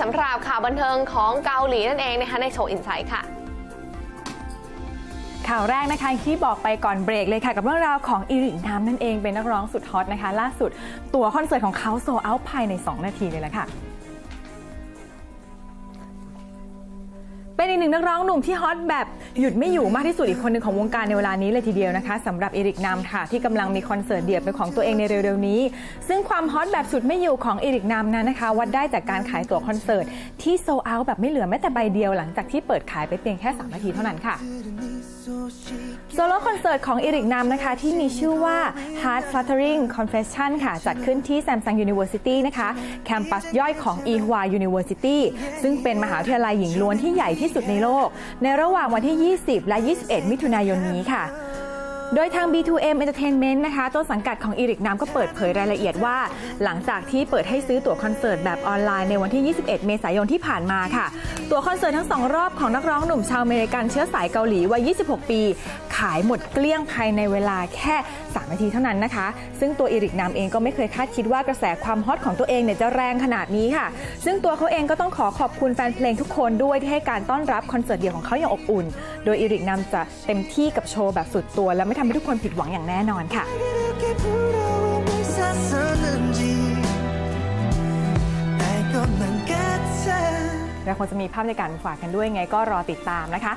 สำหรับข่าวบันเทิงของเกาหลีนั่นเองนะคะในโชว์อินไซต์ค่ะข่าวแรกนะคะที่บอกไปก่อนเบรกเลยค่ะ กับเรื่องราวของอีริกน้ำนั่นเองเป็นนักร้องสุดฮอตนะคะ ล่าสุด ตั๋วคอนเสิร์ตของเขาโซเอาภายใน 2 นาทีเลยละค่ะ เป็นอีกหนึ่งนักร้องหนุ่มที่ฮอตแบบหยุดไม่อยู่มากที่สุดอีกคนหนึ่งของวงการในเวลานี้เลยทีเดียวนะคะสำหรับเอริกนามค่ะที่กำลังมีคอนเสิร์ตเดี่ยวเป็นของตัวเองในเร็วๆนี้ ซึ่งความฮอตแบบสุดไม่อยู่ของเอริกนามนั้นนะคะ วัดได้จากการขายตั๋วคอนเสิร์ตที่โซเอาแบบไม่เหลือแม้แต่ใบเดียวหลังจากที่เปิดขายไปเพียงแค่ 3 นาทีเท่านั้นค่ะ โซโล่คอนเสิร์ตของอีริกนามนะคะ ที่มีชื่อว่า Heart Fluttering Confession ค่ะ จัดขึ้นที่ Samsung University นะคะ แคมปัสย่อยของ Ehwa University ซึ่งเป็นมหาวิทยาลัยหญิงล้วนที่ใหญ่ที่สุดในโลก ในระหว่างวันที่ 20 และ 21 มิถุนายนนี้ค่ะ โดยทาง B2M Entertainment นะคะ ต้นสังกัดของอีริกนามก็เปิดเผยรายละเอียดว่า หลังจากที่เปิดให้ซื้อตั๋วคอนเสิร์ตแบบออนไลน์ในวันที่ 21 เมษายนที่ผ่านมาค่ะ ตั๋วคอนเสิร์ตทั้งสองรอบของนักร้องหนุ่มชาวอเมริกันเชื้อสายเกาหลีวัย 26 ปี ขายหมดเกลี้ยงภายในเวลาแค่ 3 นาทีเท่านั้นนะคะ ซึ่งตัวอิริกนามเองก็ไม่เคยคาดคิดว่ากระแสความฮอตของตัวเองเนี่ยจะแรงขนาดนี้ค่ะ ซึ่งตัวเขาเองก็ต้องขอขอบคุณแฟนเพลงทุกคนด้วยที่ให้การต้อนรับคอนเสิร์ตเดี่ยวของเขาอย่างอบอุ่น โดยอิริกนามจะเต็มที่กับโชว์แบบสุดตัว และไม่ทำให้ทุกคนผิดหวังอย่างแน่นอนค่ะ และคงจะมีภาพในการฝากกันด้วยไงก็รอติดตามนะคะ